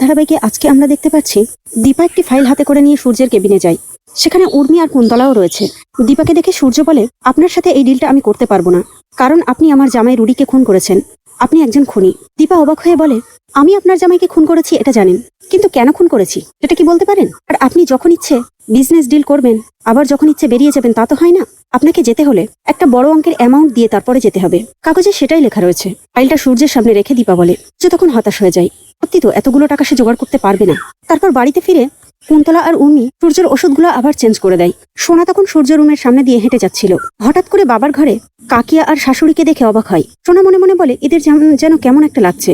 ধারাবাহিকে আজকে আমরা দেখতে পাচ্ছি, দীপা একটি ফাইল হাতে করে নিয়ে সূর্যের কেবিনে যায়। সেখানে উর্মি আর কুন্তলাও রয়েছে। দীপাকে দেখে সূর্য বলে, আপনার সাথে এই ডিলটা আমি করতে পারব না। কারণ আপনি আমার জামাই রুডিকে খুন করেছেন। আপনি একজন খুনি। দীপা অবাক হয়ে বলে, আমি আপনার জামাইকে খুন করেছি, এটা জানেন। কিন্তু কেন খুন করেছি এটা কি বলতে পারেন? আর আপনি যখন ইচ্ছে বিজনেস ডিল করবেন, আবার যখন ইচ্ছে বেরিয়ে যাবেন, তা তো হয় না। আপনাকে যেতে হলে একটা বড় অঙ্কের অ্যামাউন্ট দিয়ে তারপরে যেতে হবে। কাগজে সেটাই লেখা রয়েছে। ফাইলটা সূর্যের সামনে রেখে দীপা বলে যে তখন হতাশ হয়ে যায়। সত্যি তো, এতগুলো টাকা সে জোগাড় করতে পারবে না। তারপর বাড়িতে ফিরে কুন্তলা আর উর্মি সূর্যের ওষুধগুলো আবার চেঞ্জ করে দেয়। সোনা তখন সূর্য রুমের সামনে দিয়ে হেঁটে যাচ্ছিল। হঠাৎ করে বাবার ঘরে কাকিয়া আর শাশুড়িকে দেখে অবাক হয়। সোনা মনে মনে বলে, এদের যেন কেমন একটা লাগছে।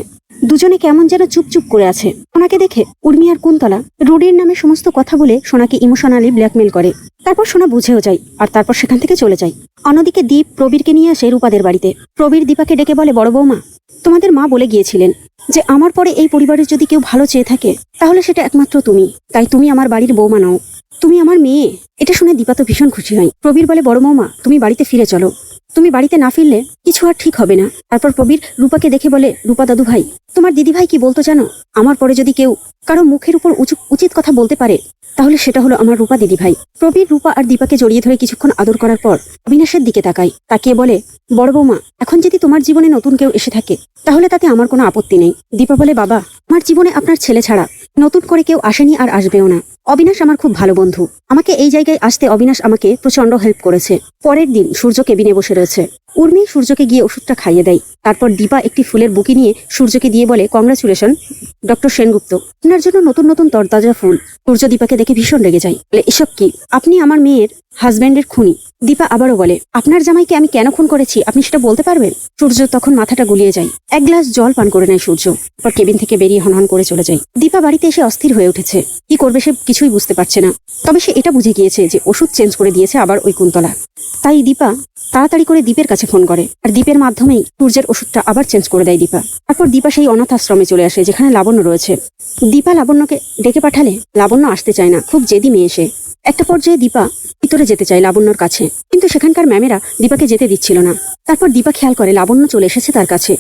দুজনে কেমন যেন চুপ চুপ করে আছে। সোনাকে দেখে উর্মি আর কুন্তলা রুডির নামে সমস্ত কথা বলে সোনাকে ইমোশনালি ব্ল্যাকমেল করে। তারপর সোনা বুঝেও যায় আর তারপর সেখান থেকে চলে যায়। অন্যদিকে দীপ প্রবীরকে নিয়ে আসে রূপাদের বাড়িতে। প্রবীর দীপাকে ডেকে বলে, বড় বৌমা, তোমাদের মা বলে গিয়েছিলেন। যে আমার পরে এই পরিবারের যদি কেউ ভালো চেয়ে থাকে, তাহলে সেটা একমাত্র তুমি। তাই তুমি আমার বাড়ির বৌমা নাও। তুমি আমার মেয়ে। এটা শুনে দীপা তো ভীষণ খুশি হয়। প্রবীর বলে, বড় মৌমা তুমি বাড়িতে ফিরে চলো। তুমি বাড়িতে না ফিরলে কিছু আর ঠিক হবে না। তারপর প্রবীর রূপাকে দেখে বলে, রূপা দাদু ভাই তোমার দিদি ভাই কি বলতো জানো? আমার পরে যদি কেউ কারও মুখের উপর উচিত কথা বলতে পারে, তাহলে সেটা হলো আমার রূপা দিদি ভাই প্রবীর রূপা আর দীপাকে জড়িয়ে ধরে কিছুক্ষণ আদর করার পর অবিনাশের দিকে তাকাই তাকিয়ে বলে, বড় বৌমা, এখন যদি তোমার জীবনে নতুন কেউ এসে থাকে, তাহলে তাতে আমার কোনো আপত্তি নেই। দীপা বলে, বাবা, আমার জীবনে আপনার ছেলে ছাড়া নতুন করে কেউ আসেনি আর আসবেও না। অবিনাশ আমার খুব ভালো বন্ধু। আমাকে এই জায়গায় আসতে অবিনাশ আমাকে প্রচণ্ড হেল্প করেছে। পরের দিন সূর্য কেবিনে বসে রয়েছে। উর্মি সূর্যকে গিয়ে ওষুধটা খাইয়ে দেয়। তারপর দীপা একটি ফুলের বুকি নিয়ে সূর্যকে দিয়ে বলে কংগ্রাচুলেশন ডক্টর সেনগুপ্ত। আপনার জন্য নতুন নতুন তরতাজা ফুল। সূর্য দীপাকে দেখে ভীষণ রেগে যায়। বলে, এসব কি? আপনি আমার মেয়ের হাজব্যান্ডের খুনি। দীপা আবারও বলে, আপনার জামাইকে আমি কেন খুন করেছি, আপনি সেটা বলতে পারবেন? সূর্য তখন মাথাটা গুলিয়ে যায়। এক গ্লাস জল পান করে নেয় সূর্য পর কেবিন থেকে বেরিয়ে হনহন করে চলে যায়। দীপা বাড়িতে এসে অস্থির হয়ে উঠেছে। কি করবে সে কিছুই বুঝতে পারছে না। তবে সে এটা বুঝে গিয়েছে যে ওষুধ চেঞ্জ করে দিয়েছে আবার ওই কুন্তলা। তাই দীপা তাড়াতাড়ি করে দীপের কাছে ফোন করে। আর দীপের মাধ্যমেই সূর্যের ওষুধটা আবার চেঞ্জ করে দেয় দীপা। তারপর দীপা সেই অনাথ আশ্রমে চলে আসে, যেখানে লাবণ্য রয়েছে। দীপা লাবণ্যকে ডেকে পাঠালে লাবণ্য আসতে চায় না, খুব জেদি মেয়ে সে। একটা পর্যায়ে দীপা ভিতরে যেতে চায় লাবণ্যর কাছে। কিন্তু সেখানকার ম্যামেরা দীপাকে যেতে দিচ্ছিল না। তারপর দীপা খেয়াল করে লাবণ্য চলে এসেছে তার কাছে।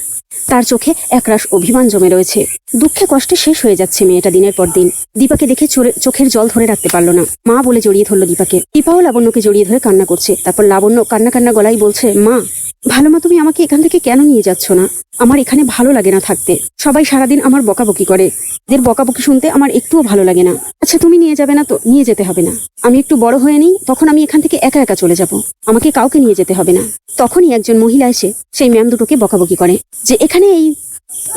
তার চোখে একরাশ অভিমান জমে রয়েছে। দুঃখে কষ্টে শেষ হয়ে যাচ্ছে মেয়েটা দিনের পর দিন। দীপাকে দেখে চোখের জল ধরে রাখতে পারল না। মা বলে জড়িয়ে ধরলো দীপাকে। দীপাও লাবণ্যকে জড়িয়ে ধরে কান্না করছে। তারপর লাবণ্য কান্না কান্না গলায় বলছে, মা ভালো মা, তুমি আমাকে এখান থেকে কেন নিয়ে যাচ্ছ না? আমার এখানে ভালো লাগে না থাকতে। সবাই সারাদিন আমার বকাবকি করে। এদের বকাবকি শুনতে আমার একটুও ভালো লাগে না। আচ্ছা তুমি নিয়ে যাবে না তো? নিয়ে যেতে হবে না। আমি একটু বড় হয়ে নিই, তখন আমি এখান থেকে একা একা চলে যাব। আমাকে কাউকে নিয়ে যেতে হবে না। তখনই একজন মহিলা এসে সেই ম্যাম দুটোকে বকাবকি করে যে, এখানে এই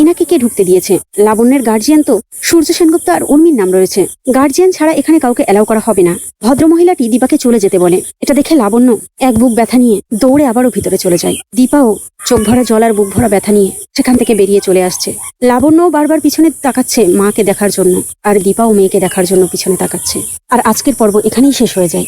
ইনাকে কে ঢুকতে দিয়েছে? লাবণ্যের গার্জিয়ান তো সূর্য সেনগুপ্ত আর উর্মির নাম রয়েছে। গার্জিয়ান ছাড়া এখানে কাউকে এলাও করা হবে না। ভদ্র মহিলাটি দীপাকে চলে যেতে বলে। এটা দেখে লাবণ্য এক বুক ব্যথা নিয়ে দৌড়ে আবারও ভিতরে চলে যায়। দীপাও চোখ ভরা জল আর বুক ভরা ব্যথা নিয়ে সেখান থেকে বেরিয়ে চলে আসছে। লাবণ্যও বারবার পিছনে তাকাচ্ছে মাকে দেখার জন্য, আর দীপাও মেয়েকে দেখার জন্য পিছনে তাকাচ্ছে। আর আজকের পর্ব এখানেই শেষ হয়ে যায়।